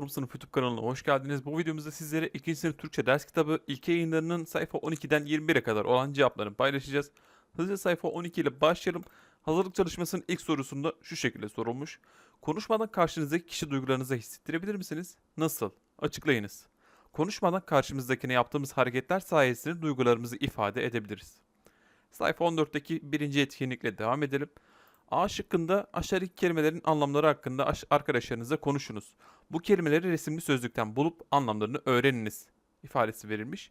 Forum Sınıf YouTube kanalına hoş geldiniz. Bu videomuzda sizlere 2. sınıf Türkçe ders kitabı ilke yayınlarının sayfa 12'den 21'e kadar olan cevaplarını paylaşacağız. Hızlıca sayfa 12 ile başlayalım. Hazırlık çalışmasının ilk sorusunda şu şekilde sorulmuş. Konuşmadan karşınızdaki kişi duygularınızı hissettirebilir misiniz? Nasıl? Açıklayınız. Konuşmadan karşımızdakine yaptığımız hareketler sayesinde duygularımızı ifade edebiliriz. Sayfa 14'teki birinci etkinlikle devam edelim. A şıkkında aşağıdaki kelimelerin anlamları hakkında aş- arkadaşlarınızla konuşunuz. Bu kelimeleri resimli sözlükten bulup anlamlarını öğreniniz ifadesi verilmiş.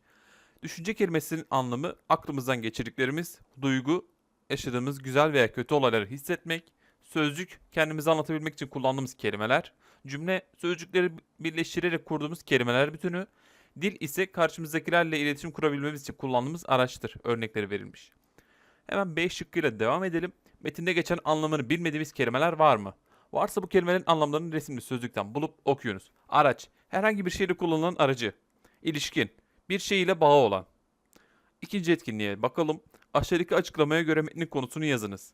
Düşünce kelimesinin anlamı aklımızdan geçirdiklerimiz, duygu, yaşadığımız güzel veya kötü olayları hissetmek, sözcük kendimizi anlatabilmek için kullandığımız kelimeler, cümle sözcükleri birleştirerek kurduğumuz kelimeler bütünü, dil ise karşımızdakilerle iletişim kurabilmemiz için kullandığımız araçtır. Örnekleri verilmiş. Hemen B şıkkıyla devam edelim. Metinde geçen anlamını bilmediğimiz kelimeler var mı? Varsa bu kelimelerin anlamlarını resimli sözlükten bulup okuyunuz. Araç, herhangi bir şeyle kullanılan aracı. İlişkin, bir şey ile bağı olan. İkinci etkinliğe bakalım. Aşağıdaki açıklamaya göre metnin konusunu yazınız.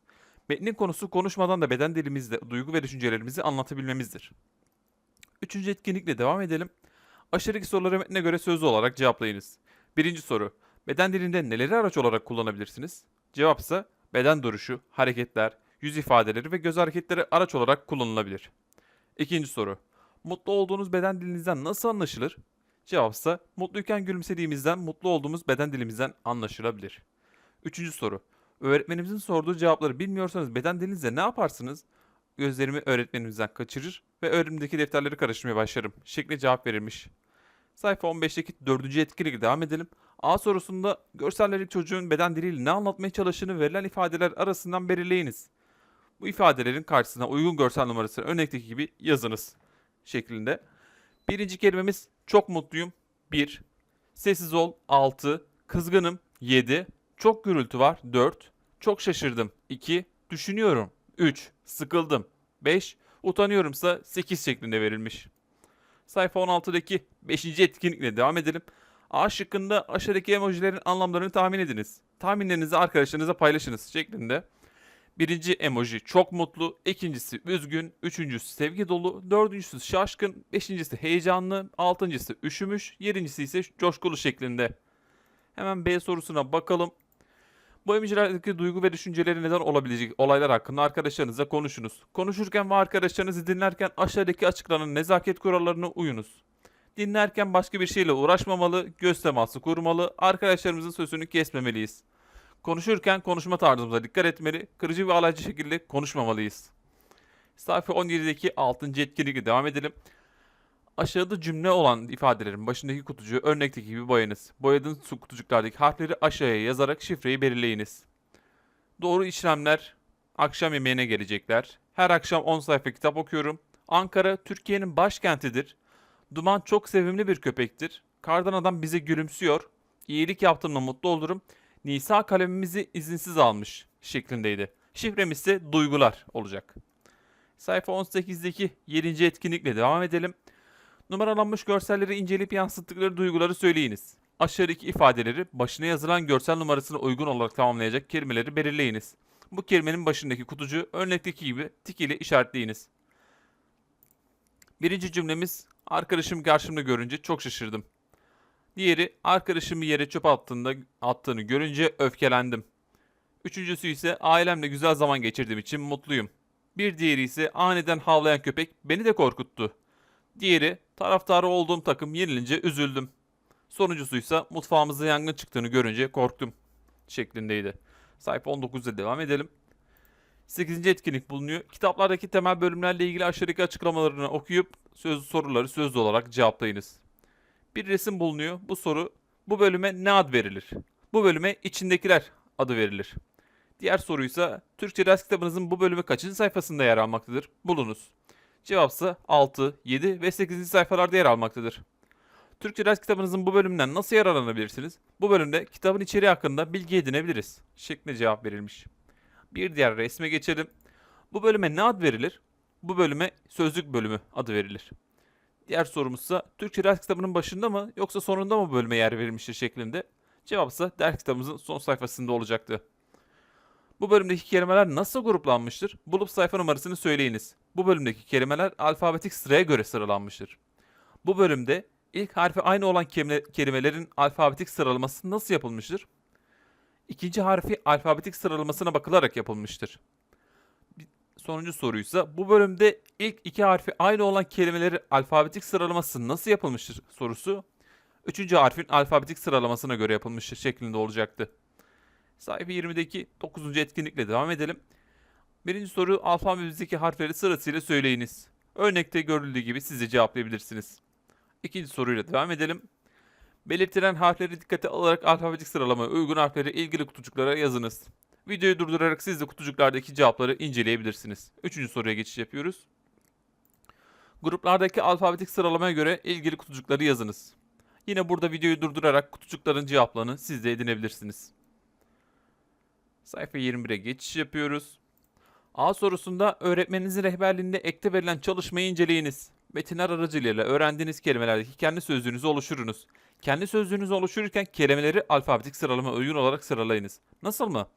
Metnin konusu konuşmadan da beden dilimizle duygu ve düşüncelerimizi anlatabilmemizdir. Üçüncü etkinlikle devam edelim. Aşağıdaki soruları metne göre sözlü olarak cevaplayınız. Birinci soru. Beden dilinde neleri araç olarak kullanabilirsiniz? Cevap ise beden duruşu, hareketler, yüz ifadeleri ve göz hareketleri araç olarak kullanılabilir. İkinci soru. Mutlu olduğunuz beden dilinizden nasıl anlaşılır? Cevap ise mutluyken gülümsediğimizden mutlu olduğumuz beden dilimizden anlaşılabilir. Üçüncü soru. Öğretmenimizin sorduğu cevapları bilmiyorsanız beden dilinizle ne yaparsınız? Gözlerimi öğretmenimizden kaçırır ve önümdeki defterleri karıştırmaya başlarım şeklinde cevap verilmiş. Sayfa 15'teki dördüncü etkinlikle devam edelim. A sorusunda görselleri çocuğun beden diliyle ne anlatmaya çalıştığını verilen ifadeler arasından belirleyiniz. Bu ifadelerin karşısına uygun görsel numarasını örnekteki gibi yazınız şeklinde. Birinci kelimemiz çok mutluyum 1. Sessiz ol 6. Kızgınım 7. Çok gürültü var 4. Çok şaşırdım 2. Düşünüyorum 3. Sıkıldım 5. Utanıyorumsa 8 şeklinde verilmiş. Sayfa 16'daki 5. etkinlikle devam edelim. A şıkkında aşağıdaki emojilerin anlamlarını tahmin ediniz. Tahminlerinizi arkadaşlarınıza paylaşınız şeklinde. Birinci emoji çok mutlu, ikincisi üzgün, üçüncüsü sevgi dolu, dördüncüsü şaşkın, beşincisi heyecanlı, altıncısı üşümüş, yedincisi ise coşkulu şeklinde. Hemen B sorusuna bakalım. Bu emojilerdeki duygu ve düşünceleri neden olabilecek olaylar hakkında arkadaşlarınızla konuşunuz. Konuşurken ve arkadaşlarınızı dinlerken aşağıdaki açıklanan nezaket kurallarına uyunuz. Dinlerken başka bir şeyle uğraşmamalı, göz teması kurmalı, arkadaşlarımızın sözünü kesmemeliyiz. Konuşurken konuşma tarzımıza dikkat etmeli, kırıcı ve alaycı şekilde konuşmamalıyız. Sayfa 17'deki 6. etkinlikle devam edelim. Aşağıda cümle olan ifadelerin başındaki kutucuğu örnekteki gibi boyayınız. Boyadığınız kutucuklardaki harfleri aşağıya yazarak şifreyi belirleyiniz. Doğru işlemler akşam yemeğine gelecekler. Her akşam 10 sayfa kitap okuyorum. Ankara Türkiye'nin başkentidir. Duman çok sevimli bir köpektir. Kardan adam bize gülümsüyor. İyilik yaptığımda mutlu olurum. Nisa kalemimizi izinsiz almış şeklindeydi. Şifremiz ise duygular olacak. Sayfa 18'deki 7. etkinlikle devam edelim. Numaralanmış görselleri inceleyip yansıttıkları duyguları söyleyiniz. Aşağıdaki ifadeleri başına yazılan görsel numarasına uygun olarak tamamlayacak kelimeleri belirleyiniz. Bu kelimenin başındaki kutucuğu örnekteki gibi tik ile işaretleyiniz. Birinci cümlemiz arkadaşım karşımda görünce çok şaşırdım. Diğeri arkadaşımı yere çöp attığında attığını görünce öfkelendim. Üçüncüsü ise ailemle güzel zaman geçirdiğim için mutluyum. Bir diğeri ise aniden havlayan köpek beni de korkuttu. Diğeri taraftarı olduğum takım yenilince üzüldüm. Sonuncusu ise mutfağımızda yangın çıktığını görünce korktum şeklindeydi. Sayfa 19'da devam edelim. 8. etkinlik bulunuyor. Kitaplardaki temel bölümlerle ilgili aşağıdaki açıklamalarını okuyup söz soruları sözlü olarak cevaplayınız. Bir resim bulunuyor. Bu soru bu bölüme ne ad verilir? Bu bölüme içindekiler adı verilir. Diğer soruysa Türkçe ders kitabınızın bu bölümü kaçıncı sayfasında yer almaktadır? Bulunuz. Cevapsa 6, 7 ve 8. sayfalarda yer almaktadır. Türkçe ders kitabınızın bu bölümünden nasıl yararlanabilirsiniz? Bu bölümde kitabın içeriği hakkında bilgi edinebiliriz. Şeklinde cevap verilmiş. Bir diğer resme geçelim. Bu bölüme ne ad verilir? Bu bölüme sözlük bölümü adı verilir. Diğer sorumuzsa Türkçe ders kitabının başında mı yoksa sonunda mı bölüme yer verilmiştir şeklinde. Cevapsa ders kitabımızın son sayfasında olacaktı. Bu bölümdeki kelimeler nasıl gruplanmıştır? Bulup sayfa numarasını söyleyiniz. Bu bölümdeki kelimeler alfabetik sıraya göre sıralanmıştır. Bu bölümde ilk harfi aynı olan kelime- kelimelerin alfabetik sıralaması nasıl yapılmıştır? İkinci harfi alfabetik sıralamasına bakılarak yapılmıştır. Sonuncu soruysa bu bölümde ilk iki harfi aynı olan kelimelerin alfabetik sıralaması nasıl yapılmıştır sorusu. Üçüncü harfin alfabetik sıralamasına göre yapılmıştır şeklinde olacaktı. Sayfa 20'deki 9. etkinlikle devam edelim. Birinci soru alfabemizdeki harfleri sırasıyla söyleyiniz. Örnekte görüldüğü gibi siz de cevaplayabilirsiniz. İkinci soruyla devam edelim. Belirtilen harfleri dikkate alarak alfabetik sıralamaya uygun harfleri ilgili kutucuklara yazınız. Videoyu durdurarak siz de kutucuklardaki cevapları inceleyebilirsiniz. Üçüncü soruya geçiş yapıyoruz. Gruplardaki alfabetik sıralamaya göre ilgili kutucukları yazınız. Yine burada videoyu durdurarak kutucukların cevaplarını siz de edinebilirsiniz. Sayfa 21'e geçiş yapıyoruz. A sorusunda öğretmeninizin rehberliğinde ekte verilen çalışmayı inceleyiniz. Metinler aracılığıyla öğrendiğiniz kelimelerdeki kendi sözlüğünüzü oluşturunuz. Kendi sözlüğünüzü oluştururken kelimeleri alfabetik sıralama uygun olarak sıralayınız. Nasıl mı?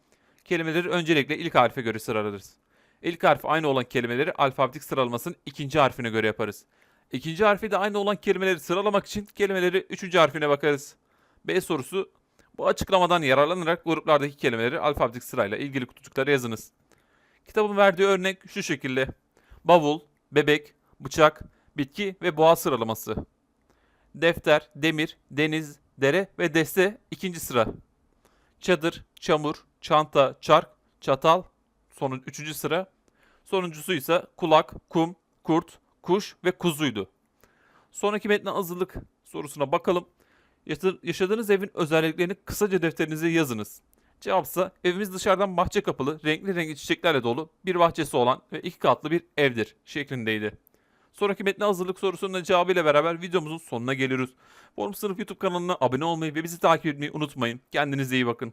Kelimeleri öncelikle ilk harfe göre sıralarız. İlk harfi aynı olan kelimeleri alfabetik sıralamasının ikinci harfine göre yaparız. İkinci harfi de aynı olan kelimeleri sıralamak için kelimeleri üçüncü harfine bakarız. B sorusu bu açıklamadan yararlanarak gruplardaki kelimeleri alfabetik sırayla ilgili kutucuklara yazınız. Kitabın verdiği örnek şu şekilde. Bavul, bebek, bıçak, bitki ve boğa sıralaması. Defter, demir, deniz, dere ve deste ikinci sıra. Çadır, çamur, çanta, çark, çatal sonun üçüncü sıra. Sonuncusu ise kulak, kum, kurt, kuş ve kuzuydu. Sonraki metne hazırlık sorusuna bakalım. Yaşa- Yaşadığınız evin özelliklerini kısaca defterinize yazınız. Cevapsa evimiz dışarıdan bahçe kapılı, renkli renkli çiçeklerle dolu, bir bahçesi olan ve iki katlı bir evdir şeklindeydi. Sonraki metne hazırlık sorusunun cevabıyla beraber videomuzun sonuna geliyoruz. Forum Sınıf YouTube kanalına abone olmayı ve bizi takip etmeyi unutmayın. Kendinize iyi bakın.